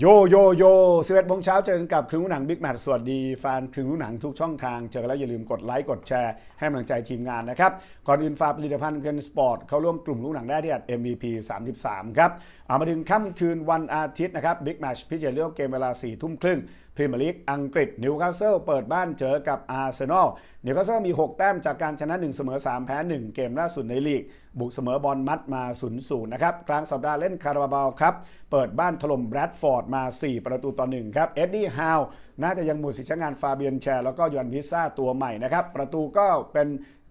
โยโยโย11โมงเช้าเจอกันกับครึ่งหนังบิ๊กแมทสวัสดีแฟนครึ่งหนังทุกช่องทาง เจอกันแล้วอย่าลืมกดไลค์กดแชร์ให้กำลังใจทีมงานนะครับ ก่อนอื่นฝากผลิตภัณฑ์เกินสปอร์ตเข้าร่วมกลุ่มลูกหนังได้ที่ MVP 33 ครับเอามาถึงค่ำคืนวันอาทิตย์นะครับบิ๊กแมทพิจารณาเกมเวลา 4 ทุ่มครึ่งพรีเมียร์ลีกอังกฤษนิวคาสเซิลเปิดบ้านเจอกับอาร์เซนอลนิวคาสเซิลมี 6 แต้มจากการชนะ 1 เสมอ 3 แพ้ 1 เกมล่าสุดในลีก บุกเสมอบอลมัดมา 0-0 นะครับ กลางสัปดาห์เล่นคาราบาวครับ เปิดบ้านถล่มแบรดฟอร์ดมา 4 ประตูต่อ 1 ครับ เอ็ดดี้ฮาวน่าจะยังหมดสิทธิ์ใช้งานฟาเบียนแชร์แล้วก็ยอนพิซซ่าตัวใหม่นะครับประตูก็เป็น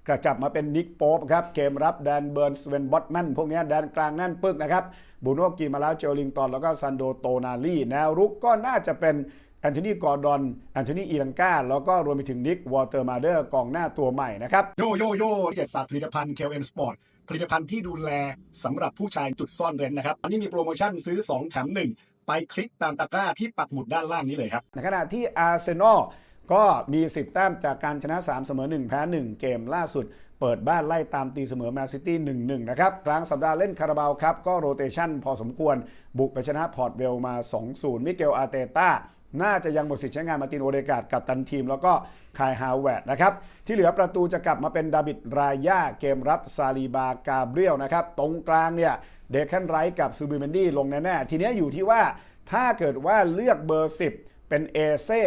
กระจับมาเป็นนิกโป๊ปครับ เกมรับแดนเบิร์นสเวนบอตแมนพวกนี้แดนกลางแน่นปึกนะครับบูโนกีมาลาเจอลิงตันแล้วก็ซันโดโตนาลีแนวรุกก็น่าจะเป็น แอนโทนีกอร์ดอน แอนโทนีอีลังกาแล้วก็รวมไปถึงนิกวอเตอร์มาเดอร์กองหน้าตัวใหม่นะครับ โยโยโย่เจ็ดฝากผลิตภัณฑ์ KLM Sport ผลิตภัณฑ์ที่ดูแลสำหรับผู้ชายจุดซ่อนเร้นนะครับ อันนี้มีโปรโมชั่นซื้อ 2 แถม 1 ไปคลิกตามตะกร้าที่ปักหมุดด้านล่างนี้เลยครับ ในขณะที่อาร์เซนอลก็มี 10 แต้มจากการชนะ 3 เสมอ 1 แพ้ 1 เกมล่าสุด เปิดบ้านไล่ตามตีเสมอแมนซิตี้ 1-1 นะครับ กลางสัปดาห์เล่นคาราบาวครับ ก็โรเตชันพอสมควร บุกไปชนะพอร์ตเวลมา 2-0 มิเกลอาร์เตต้า น่าจะยังหมดสิทธิ์ใช้งานมาตินโอเดกาดกับตันทีม แล้วก็คายฮาวแวร์ดนะครับ ที่เหลือประตูจะกลับมาเป็นดาบิดรายาเกมรับซาลีบากาเบรียลนะครับ ตรงกลางเนี่ยเดคแคนไรท์กับซูบิเมนดี้ลงแน่ๆ ทีนี้อยู่ที่ว่าถ้าเกิดว่าเลือกเบอร์ 10 เป็นเอเซ่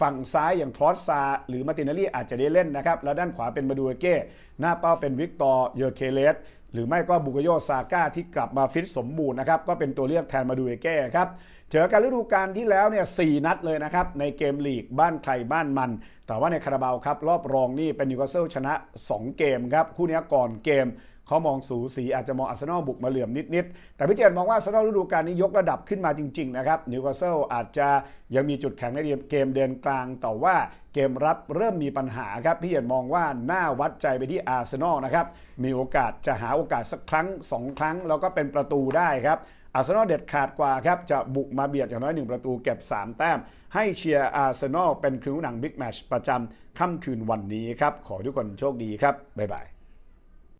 ฝั่งซ้ายอย่างทรอสซา หรือมาตินาลีอาจจะได้เล่นนะครับ แล้วด้านขวาเป็นมาดูเอเก้ หน้าเป้าเป็นวิกตอร์เยอร์เคเลส หรือไม่ก็บุกโยซาก้าที่กลับมาฟิตสมบูรณ์นะครับ ก็เป็นตัวเลือกแทนมาดูเอเก้ครับเจอกันฤดูกาลที่แล้วเนี่ยสนัดเลยนะครับ ในเกมลีกบ้านใครบ้านมัน แต่ว่าในคาราบาวครับ รอบรองนี่เป็นนิวคาสเซิลชนะ 2 เกมครับ คู่นี้ก่อนเกม เขามองสูสีอาจจะมองอาร์เซนอลบุกมาเหลื่อมนิดๆแต่พี่เจนมองว่าอาร์เซนอลฤดูกาลนี้ยกระดับขึ้นมาจริงๆนะครับนิวคาสเซิลอาจจะยังมีจุดแข็งในเกมเดินกลางแต่ว่าเกมรับเริ่มมีปัญหาครับพี่เจนมองว่าน่าวัดใจไปที่อาร์เซนอลนะครับมีโอกาสจะหาโอกาสสักครั้ง 2 ครั้ง แล้วก็เป็นประตูได้ครับอาร์เซนอลเด็ดขาดกว่าครับ จะบุกมาเบียดอย่างน้อย1ประตูเก็บ 3 แต้ม ให้เชียร์อาร์เซนอลเป็นครูหนังบิ๊กแมชประจำค่ำคืนวันนี้ครับ ขอทุกคนโชคดีครับ บ๊ายบาย